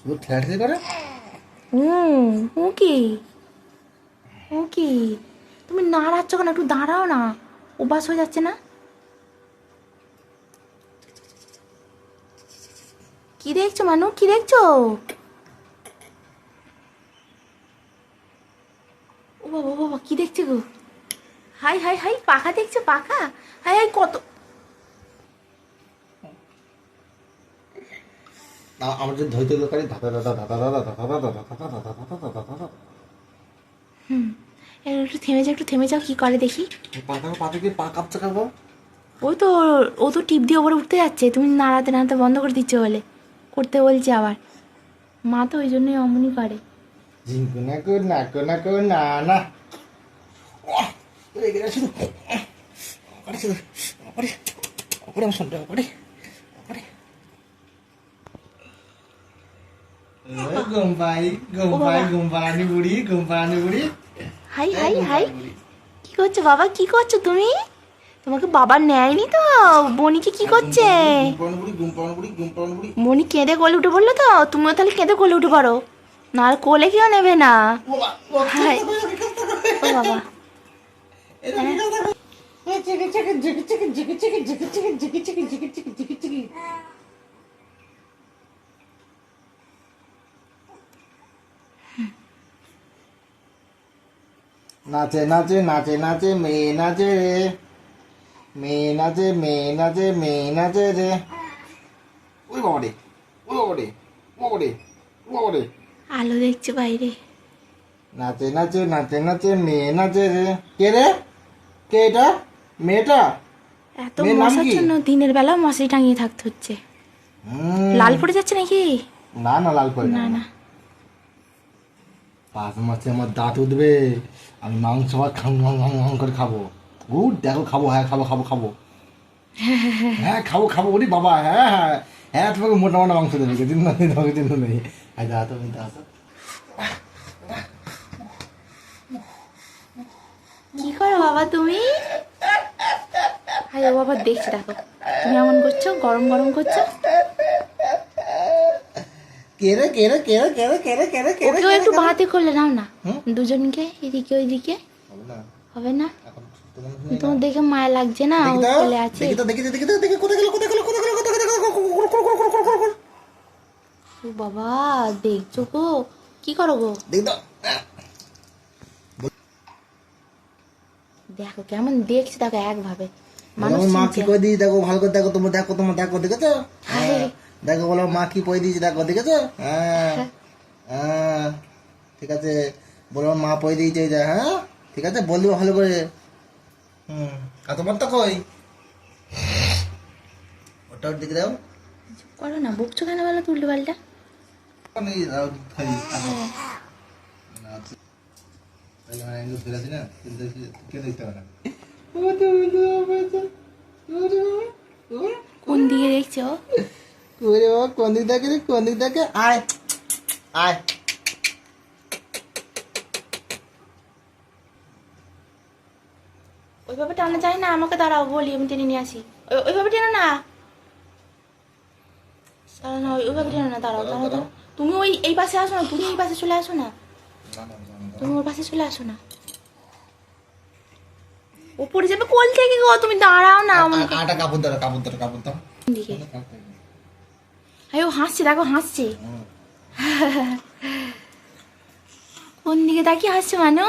শুধু ঠেলাঠেলি করে হুম ও কি ও কি তুমি নাড়াচ্ছ কেন? একটু দাঁড়াও না। অভ্যাস হয়ে যাচ্ছে না? কি দেখছ মানু? কি দেখছ? ও বাবা বাবা, কি দেখছ গো? হাই হাই হাই, পাখা দেখছ? পাখা? হাই হাই, কত আমার যে ধৈর্য দরকারি ধাতা দাদা ধাতা দাদা ধাতা দাদা ধাতা দাদা ধাতা দাদা ধাতা দাদা হুম একটু থেমে যাও একটু থেমে যাও কি করে দেখি পাতা পাতা কি পা কাঁপছে খাব ওই তো ও তো টিপ দিয়ে ওপরে উঠতে যাচ্ছে তুমি নাড়াতে নাড়াতে বন্ধ করে দিচ্ছ বলে করতে বলছে আবার মা তো ওই জন্যই অমনই করে জিঙ্কু না কো না কো না কো না না শুধু শুধু আমার শুনতে আরে আরে গম্পাই গম্পাই গম্পারানি বুড়ি গম্পারানি বুড়ি হাই হাই হাই কি করছ বাবা কি করছ তুমি তোমাকে বাবা নেয়নি তো বনিকে কি করছে বনি কেঁদে কোলে উঠে পড়ল তো তুমিও তাহলে কেঁদে কোলে উঠে পারো না আর কোলে কেউ নেবে না বাবা হাই ও বাবা নাচে নাচে নাচে নাচে মেয়ে নাচে রে। মেয়ে নাচে মেয়ে নাচে মেয়ে নাচে রে। ওই বাবা রে ওই বাবা রে ও বাবা রে ও বাবা রে। আলো দেখছ বাইরে। নাচে নাচে নাচে নাচে মেয়ে নাচে রে। কে রে? কে এটা? মেয়েটা? এত মেয়ের নাম মশার কি? জন্য দিনের বেলা মশারি টাঙিয়ে থাকতে হচ্ছে। হুম, লাল পড়ে যাচ্ছে নাকি? না না লাল করে না। না। পাঁচ মাসে আমার দাঁত উঠবে, আমি মাংস খাম খাম করে খাব। ও দেখো খাব হ্যাঁ খাব খাব খাব। হ্যাঁ খাব খাব ওরে বাবা হ্যাঁ হ্যাঁ হ্যাঁ তোমাকে মোটা মোটা মাংস দেবে দিন না তোমাকে দিন নেই হ্যাঁ দাঁত তুমি দাঁত কি করো বাবা তুমি? ও বাবা দেখছি, দেখো। তুমি এমন করছ, গরম গরম করছ? ওকেও একটু বাহাতে করলে নাও না দুজনকে এদিকে ওইদিকে হবে না তোমার দেখে মায়া লাগছে না ও আছে দেখি তো দেখি দেখি দেখি কোথায় গেল কোথায় গেল কোথায় গেল কোথায় গেল ও বাবা দেখছ গো কি করো গো দেখি দেখো কেমন দেখছি দেখো একভাবে মানুষ মা কি। কই দিয়েছি দেখো ভালো করে দেখো তোমার দেখো তোমার দেখো দেখেছ হ্যাঁ। হ্যাঁ। দেখো বলো মা কি পয়ে দিয়েছে দেখো দেখেছ? হ্যাঁ, হ্যাঁ হ্যাঁ। ঠিক আছে। বলো মা পয়ে দিয়েছে যা হ্যাঁ? ঠিক আছে বলি ভালো করে। হুম আর তোমার তো কই? ওটা ওর দিকে দাও। করো না বকছো কেন বলো তুললো হ্যাঁ। মানে বালটা কোন দিকে দেখছ? ওরে বাবা কোন দিক দেখে কোন দিক দেখে আয় আয়। ওইভাবে টানা যায় না আমাকে দাঁড়াও বলি আমি টেনে নিয়ে আসি। ওই- ওইভাবে টেনো না। ওইভাবে টেনো না দাঁড়াও তুমি ওই এই পাশে আসো না তুমি এই পাশে চলে আসো না। তুমি ওর পাশে চলে আসো না। ও পড়ে যাবে কোল থেকে গো তুমি দাঁড়াও না আমার আ- আটা কাপড় ধরো কাপড় ধরো কাপড় দাও দিকে? আরে ও হাসছে দেখো হাসছে কোন দিকে তাকিয়ে হাসছে মানু।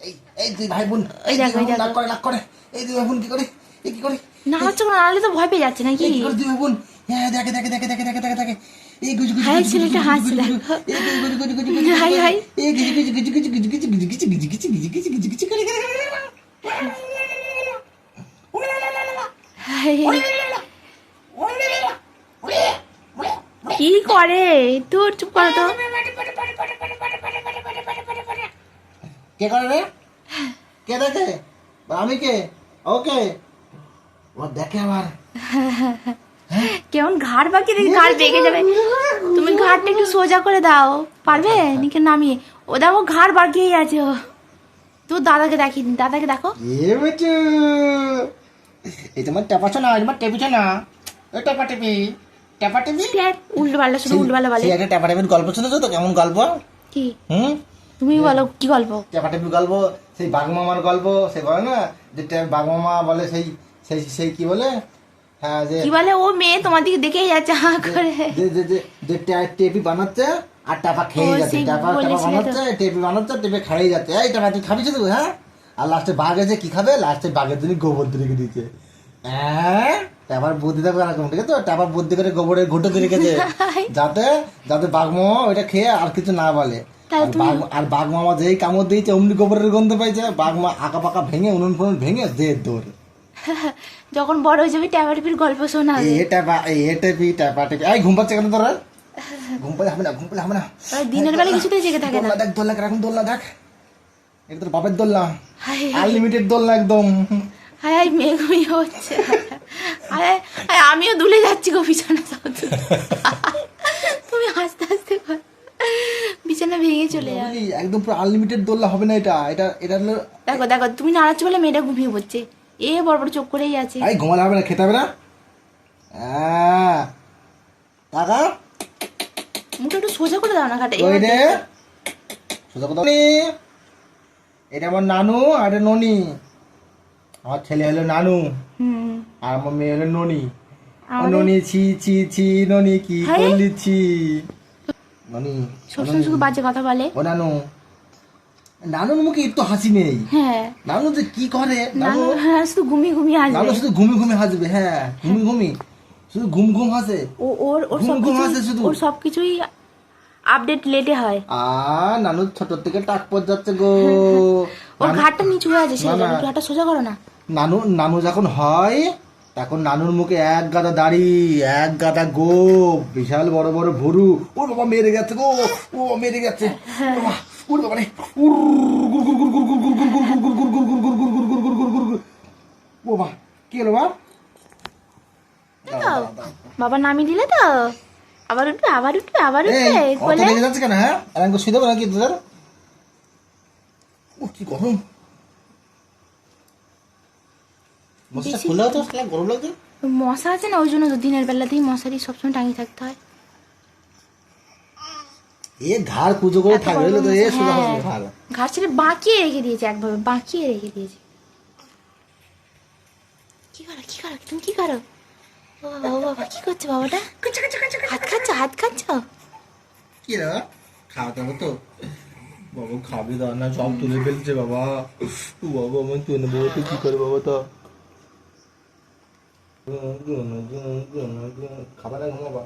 এই এই দুই ভাই বোন এই দেখো, দুই ওই ভাই বোন দেখো। লাগ করে লাগ করে এই দুই ভাই বোন কি করে এই কি করে না হচ্ছে না নাহলে তো ভয় পেয়ে যাচ্ছে নাকি কি করে দুই ভাই বোন হ্যাঁ দেখে দেখে দেখে দেখে দেখে দেখে দেখে এই গুজু গুজু হাই, ছেলেটা হাসছে। দেখো। এই গুজু গুজু গুজু গুজু গুজু হাই, হাই। এই গুজু গুজু গুজু গুজু গুজু গুজু গুজু গুজু গুজু গুজু গুজু গুজু গুজু গুজু করে। কি করে? তোর চুপ করো তো। কে করে রে? কে দেখে? আমি কে? ওকে? ও দেখে আবার। কেমন ঘাড় বাকি দেখি ঘাড় বেঁকে যাবে। তুমি ঘাড়টা একটু সোজা করে দাও। পারবে? নিকে নামিয়ে। ও দেখো ঘাড় বাঁকিয়েই আছে ও। তো দাদাকে দেখি দাদাকে দেখো। এ বেটু। এই তোমার টেপাছো না তোমার টেপিছো না ওই টেপা টেপি? টেপা টেপি উল্টো পাল্টা শুধু উল্টো পাল্টা বলে। একটা টেপা টেপির গল্প শুনেছো তো? কেমন গল্প? কি? হুম? তুমি বলো কি গল্প? টেপা টেপির গল্প সেই বাঘমামার গল্প সে বলে না যে বাঘমামা বলে সেই সেই সেই কি বলে? হ্যাঁ যে কি বলে? ও মেয়ে তোমার দিকে দেখেই যাচ্ছে হা করে। যে যে যে টেপি বানাচ্ছে আর টাপা খেয়ে যাচ্ছে। টাপা টাপা বানাচ্ছে টেপি বানাচ্ছে টেপে খেয়ে যাচ্ছে। এই টাপা তুই খাবি শুধু হ্যাঁ? আর লাস্টে বাঘ এসে কি খাবে? লাস্টে বাঘের জন্য গোবর রেখে দিয়েছে। হ্যাঁ? বুদ্ধি দেখো এরকম ঠিক আছে? টাপার বুদ্ধি করে গোবরের ঘুটো দিয়ে রেখেছে। যাতে যাতে ওইটা খেয়ে আর কিছু না বলে। আর বাঘ মামা যেই কামড় দিয়েছে অমনি গোবরের গন্ধ পাইছে। বাঘ মা আঁকা পাকা ভেঙে উনুন ফুনুন ভেঙে যে দৌড়। যখন বড় হয়ে যাবি ট্যাবাটিপির গল্প শোনা এই টেপি ঘুম পাচ্ছে কেন তোরা? ঘুম পালে হবে না ঘুম পালে হবে না। দিনের বেলা কিছুতেই জেগে থাকে না। দেখ কীরকম দোলনা দেখ। এটা তোর বাপের দোলনা। হায় আনলিমিটেড দোলনা একদম। হায় হায় মেয়ে ঘুমিয়ে হচ্ছে। আরে আমিও দুলে যাচ্ছি গো বিছানা সাথে তুমি হাসতে হাসতে কর। বিছানা ভেঙে চলে যাবে একদম পুরো আনলিমিটেড দোলনা হবে না এটা? এটা এটা হলো দেখো দেখো তুমি নাড়াচ্ছ বলে মেয়েটা ঘুমিয়ে পড়ছে। এ বড় বড় চোখ করেই আছে। এই ঘুমালে হবে না খেতে হবে না? টাকা মুখটা একটু সোজা করে দাও না খাটে সোজা কথা বলি। এটা আমার নানু আর এটা ননি। আমার ছেলে হলো নানু। আর আমার মেয়ে হলো ননি। ননি ছি ছি ছি ননি কি হ্যাঁ? করলি ছি। ননি সবসময় শুধু বাজে কথা বলে। ও নানু। নানুর মুখে একটু হাসি নেই। হ্যাঁ। নানু যে কি করে? নানু হ্যাঁ শুধু ঘুমিয়ে ঘুমিয়ে নানু শুধু ঘুমি ঘুমি হাসবে হ্যাঁ ঘুমি ঘুমি। শুধু ঘুম ঘুম হাসে। ও ওর ওর ঘুম ঘুম আসে শুধু। ওর সবকিছুই আপডেট লেটে হয় আ নানু ছোট থেকে টাক পর যাচ্ছে গো ও ঘাটটা নিচু হয়ে আছে সেই জন্য ঘাটটা সোজা করো না নানু নানু যখন হয় তখন নানুর মুখে এক গাদা দাড়ি এক গাদা গো বিশাল বড় বড় ভুরু ও বাবা মেরে গেছে গো ও মেরে গেছে ওর বাবা বা কি হলো বাবা নামিয়ে দিলে তো আবার উঠবে আবার উঠবে আবার উঠবে বলে লেগে যাচ্ছে কেন হ্যাঁ? আর আমি শুয়ে দেবো নাকি তোদের? ও কি গরম। খুলে শালা মশা আছে না ওই জন্য দিনের বেলাতেই মশারি সবসময় টাঙিয়ে থাকতে হয়। এ ঘাড় কুজো করে থাকবে তো এ হ্যাঁ। হবে ঘাড় ছেড়ে বাঁকিয়ে রেখে দিয়েছে একভাবে বাঁকিয়ে রেখে দিয়েছে। কি করো কি করো তুমি কি করো? বাবা বাবা কি করছ বাবাটা? হাত খাচ্ছ হাত খাচ্ছ? কি রে? খাওয়াতে হবে তো? বাবা খাবি দাও না, সব তুলে ফেলছে বাবা। ও বাবা আমি তুলে নেব তো কি করে বাবা তো? খাবার আগে ঘুমাবা।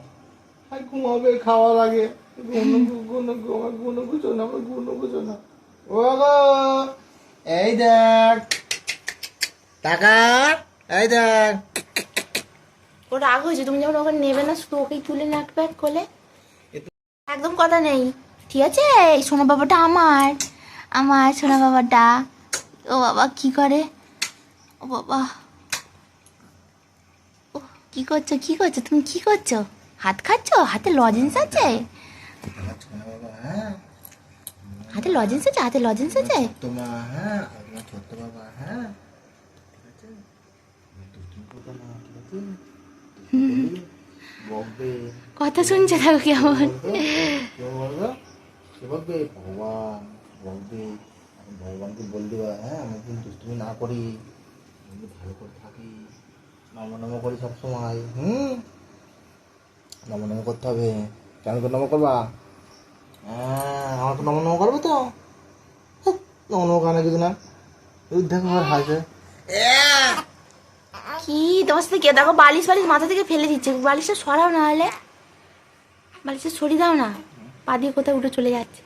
হাই ঘুমাবে খাওয়ার আগে। গুনো গুনো গুনো গুনো গুছো না, আমার গুনো গুছো না। ও গো এই দেখ। টাকা, এই দেখ। ও রাগ হয়েছে। তুমি যখন ওখানে নেবে না শুধু ওকেই তুলে রাখবে এক কোলে? একদম কথা নেই। ঠিক আছে? এই সোনা বাবাটা আমার। আমার সোনা বাবাটা। ও বাবা কি করে? ও বাবা। ও কি করছ? কি করছ? তুমি কি করছ? হাত খাচ্ছো? হাতে লজেন্স আছে? হ্যাঁ হাতে লজেন্স আছে? হাতে লজেন্স আছে? তোমার কথা শুনছে থাকো কেমন? বলবে বলবে ভগবান বলবে ভগবানকে বল দেবা হ্যাঁ আমি কিন্তু দুষ্টুমি না করি আমি ভালো করে থাকি নম নম করি সবসময় হুম নম নম করতে হবে কেন করে নম করবা হ্যাঁ আমাকে নম নম করবে তো নম নম কানে কিছু না দেখো আর হাসে কি? তোমার সাথে কে? দেখো বালিশ বালিশ মাথা থেকে ফেলে দিচ্ছে। বালিশটা সরাও না হলে। বালিশটা সরিয়ে দাও না। পা দিয়ে কোথায় উঠে চলে যাচ্ছে।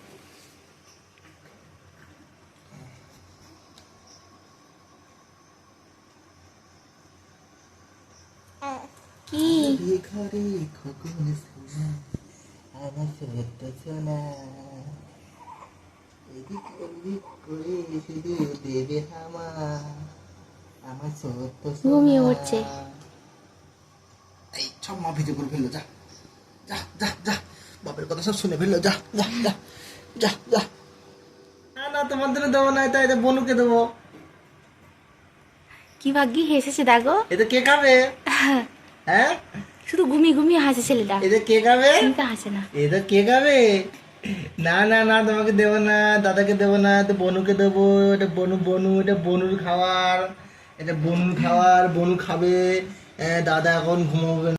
কি? ঘুমিয়ে পড়ছে। এই সব মা ভিজে করে ফেলল যা যা যা যা বাপের কথা সব শুনে ফেলল যা যা যা যা যা। না না তোমার জন্য দেবো না তাই বনুকে দেবো। কি ভাগ্যি হেসেছে দেখো এটা কে খাবে? হ্যাঁ? শুধু ঘুমিয়ে ঘুমিয়ে হাসে ছেলেটা এটা কে খাবে? কিন্তু হাসে না। এটা কে খাবে? না না না তোমাকে দেবো না দাদাকে দেবো না তো বনুকে দেবো এটা বনু বনু এটা বনুর খাবার। এটা বনুর খাওয়ার বনু খাবে দাদা এখন ঘুমাবে